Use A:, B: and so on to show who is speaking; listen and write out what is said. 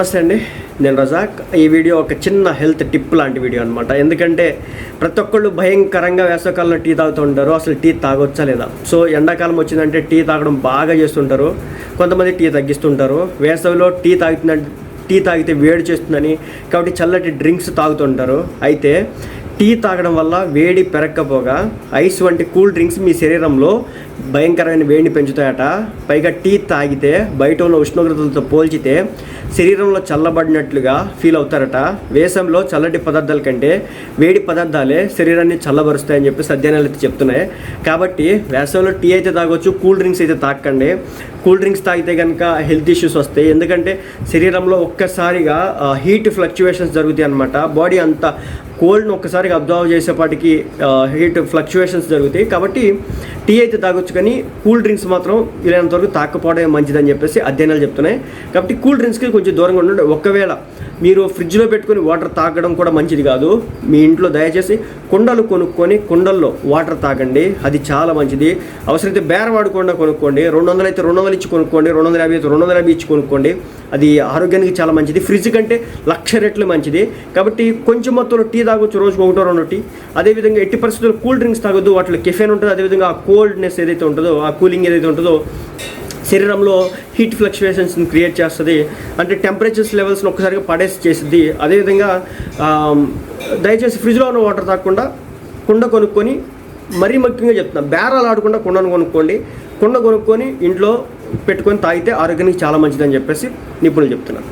A: నమస్తే అండి. నేను రజాక్. ఈ వీడియో ఒక చిన్న హెల్త్ టిప్ లాంటి వీడియో అనమాట ఎందుకంటే ప్రతి ఒక్కళ్ళు భయంకరంగా వేసవకాలంలో టీ తాగుతూ ఉంటారు. అసలు టీ తాగొచ్చా లేదా? సో ఎండాకాలం వచ్చిందంటే టీ తాగడం బాగా చేస్తుంటారు. కొంతమంది టీ తగ్గిస్తుంటారు. వేసవిలో టీ తాగుతుందంటే టీ తాగితే వేడి చేస్తుందని కాబట్టి చల్లటి డ్రింక్స్ తాగుతుంటారు. అయితే టీ తాగడం వల్ల వేడి పెరగకపోగా ఐస్ వంటి కూల్ డ్రింక్స్ మీ శరీరంలో భయంకరమైన వేడిని పెంచుతాయట. పైగా టీ తాగితే బయట ఉన్న ఉష్ణోగ్రతలతో పోల్చితే శరీరంలో చల్లబడినట్లుగా ఫీల్ అవుతారట. వేసంలో చల్లటి పదార్థాల కంటే వేడి పదార్థాలే శరీరాన్ని చల్లబరుస్తాయని చెప్పి అధ్యయనాలు అయితే చెప్తున్నాయి. కాబట్టి వేసవిలో టీ అయితే తాగొచ్చు కూల్ డ్రింక్స్ అయితే తాకండి కూల్ డ్రింక్స్ తాగితే కనుక హెల్త్ ఇష్యూస్ వస్తాయి. ఎందుకంటే శరీరంలో ఒక్కసారిగా హీట్ ఫ్లక్చువేషన్స్ జరుగుతాయి అనమాట బాడీ అంతా కోల్డ్ని ఒక్కసారి ఒక్కసారిగా అబ్జర్వ్ చేసేపాటికి హీట్ ఫ్లక్చువేషన్స్ జరుగుతాయి. కాబట్టి టీ అయితే తాగొచ్చు కానీ కూల్ డ్రింక్స్ మాత్రం వీలైనంత వరకు తాకపోవడమే మంచిదని చెప్పేసి అధ్యయనాలు చెప్తున్నాయి. కాబట్టి కూల్ డ్రింక్స్కి కొంచెం దూరంగా ఉండండి. ఒకవేళ మీరు ఫ్రిడ్జ్లో పెట్టుకొని వాటర్ తాగడం కూడా మంచిది కాదు. మీ ఇంట్లో దయచేసి కుండలు కొనుక్కొని కుండల్లో వాటర్ తాగండి. అది చాలా మంచిది. అవసరమైతే బేర వాడకుండా కొనుక్కోండి. రెండు వందలు అయితే రెండు వందలు ఇచ్చి కొనుక్కోండి. రెండు వందల యాభై అయితే రెండు వందల యాభై ఇచ్చి కొనుక్కోండి. అది ఆరోగ్యానికి చాలా మంచిది. ఫ్రిడ్జ్ కంటే లక్ష రెట్లు మంచిది. కాబట్టి కొంచెం మొత్తంలో టీ తాగొచ్చు రోజుకు ఒకటో రెండు టీ అదేవిధంగా ఎట్టి పరిస్థితుల్లో కూల్ డ్రింక్స్ తాగొద్దు వాటిలో కెఫెన్ ఉంటుంది అదేవిధంగా ఆ కోల్డ్నెస్ ఏదైతే ఉంటుందో ఆ కూలింగ్ ఏదైతే ఉంటుందో శరీరంలో హీట్ ఫ్లక్చువేషన్స్ని క్రియేట్ చేస్తుంది. అంటే టెంపరేచర్స్ లెవెల్స్ని ఒక్కసారిగా పడేసి చేసిద్ది అదేవిధంగా దయచేసి ఫ్రిడ్జ్లో ఉన్న వాటర్ తాగకుండా కుండ కొనుక్కొని మరీ ముఖ్యంగా చెప్తున్నా బేరాలు ఆడకుండా కుండను కొనుక్కోండి. కుండ కొనుక్కొని ఇంట్లో పెట్టుకొని తాగితే ఆరోగ్యానికి చాలా మంచిదని చెప్పేసి నిపుణులు చెప్తున్నారు.